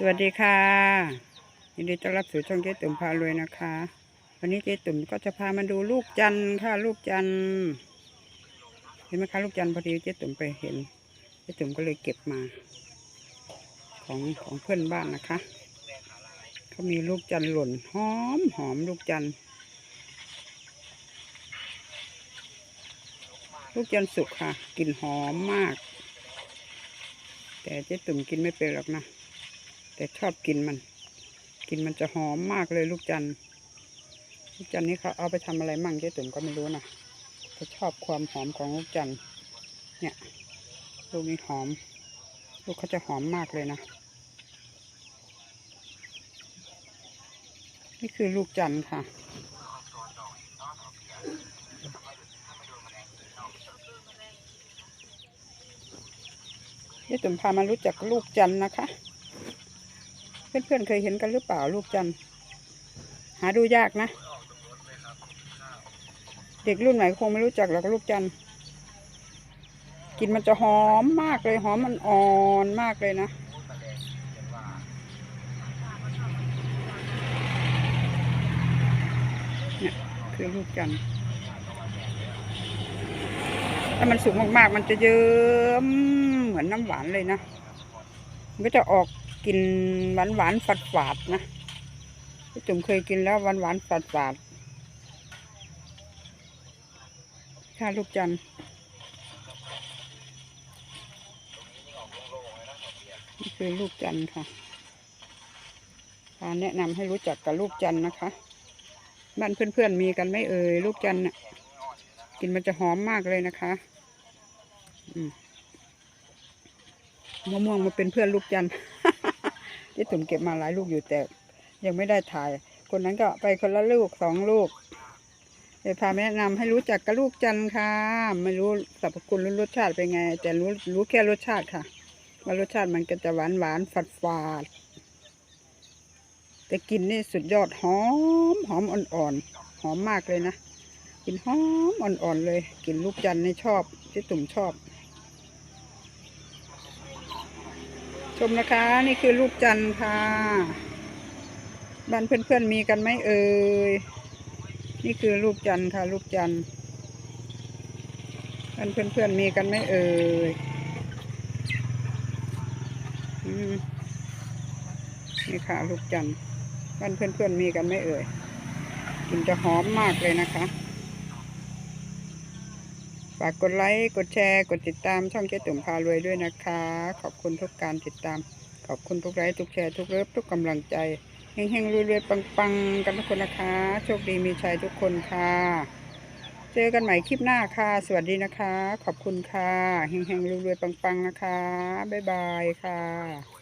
สวัสดีค่ะ ยินดีต้อนรับสู่ช่องเจ๊ตุ่มพารวยนะคะ วันนี้เจ๊ตุ่มก็จะพามาดูลูกจันทร์ค่ะลูกจันทร์เห็นไหมคะลูกจันทร์พอดีเจ๊ตุ่มไปเห็นเจ๊ตุ่มก็เลยเก็บมา ของของเพื่อนบ้านนะคะเขามีลูกจันทร์หล่นหอมหอมลูกจันทร์ลูกจันทร์สุกค่ะกลิ่นหอมมาก แต่เจ๊ตุ่มกินไม่เป็นหรอกนะ แต่ชอบกินมัน กินมันจะหอมมากเลยลูกจันลูกจันนี่เขาเอาไปทำอะไรมั่งเจ๊ตุ่มก็ไม่รู้นะแต่ชอบความหอมของลูกจันเนี่ยลูกนี้หอม ลูกเขาจะหอมมากเลยนะนี่คือลูกจันค่ะเจ๊ตุ่มพามารู้จักลูกจันนะคะ เพื่อนๆเคยเห็นกันหรือเปล่าลูกจันหาดูยากนะ เด็กรุ่นใหม่คงไม่รู้จักหรอกลูกจันกลินมันจะหอมมากเลยหอมมันอ่อนมากเลยนะเนี่ยคือลูกจันถ้ามันสุกมากๆ มันจะเยิ้มเหมือนน้ำหวานเลยนะ มันก็จะออก กินหวานหวานฝาดฝาดๆนะพี่จุ๋มเคยกินแล้วหวานหวานฝาดฝาดๆค่ะลูกจันนี่คือลูกจันค่ะพาแนะนำให้รู้จักกับลูกจันนะคะบ้านเพื่อนๆมีกันไม่เอ่ยลูกจันน่ะกินมันจะหอมมากเลยนะคะมมะม่วงมาเป็นเพื่อนลูกจันทร์ ที่ตุ่มเก็บมาหลายลูกอยู่แต่ ยังไม่ได้ถ่าย คนนั้นก็ไปคนละลูกสองลูกเดี๋ยวพาแนะนำให้รู้จักกับลูกจันทร์ค่ะ ไม่รู้สรรพคุณหรือรสชาติเป็นไง แต่รู้รู้แค่รสชาติค่ะ ว่ารสชาติมันก็จะหวานหวานฝาดฝาดแต่กลินนี่สุดยอดหอมหอมอ่อนๆหอมมากเลยนะกลินหอมอ่อนๆเลยกลินลูกจันทร์นี่ชอบที่ตุ่มชอบ ชมนะคะ นี่คือลูกจันทร์ค่ะบ้านเพื่อนๆมีกันไหมเอ่ยนี่คือลูกจันทร์ค่ะ ลูกจันทร์บ้านเพื่อนๆมีกันไหมเอ่ยอืมนี่ค่ะ ลูกจันทร์บ้านเพื่อนๆมีกันไหมเอ่ยกลิ่นจะหอมมากเลยนะคะ ฝากกดไลค์กดแชร์กดติดตามช่องเจ๊ตุ่มพารวยด้วยนะคะ ขอบคุณทุกการติดตาม ขอบคุณทุกไลค์ทุกแชร์ทุกเลิฟทุกกำลังใจเฮงๆรวยๆปังๆ กันทุกคนนะคะ โชคดีมีชัยทุกคนค่ะ เจอกันใหม่คลิปหน้าค่ะ สวัสดีนะคะ ขอบคุณค่ะเฮงๆรวยๆปังๆนะคะ บ๊ายบายค่ะ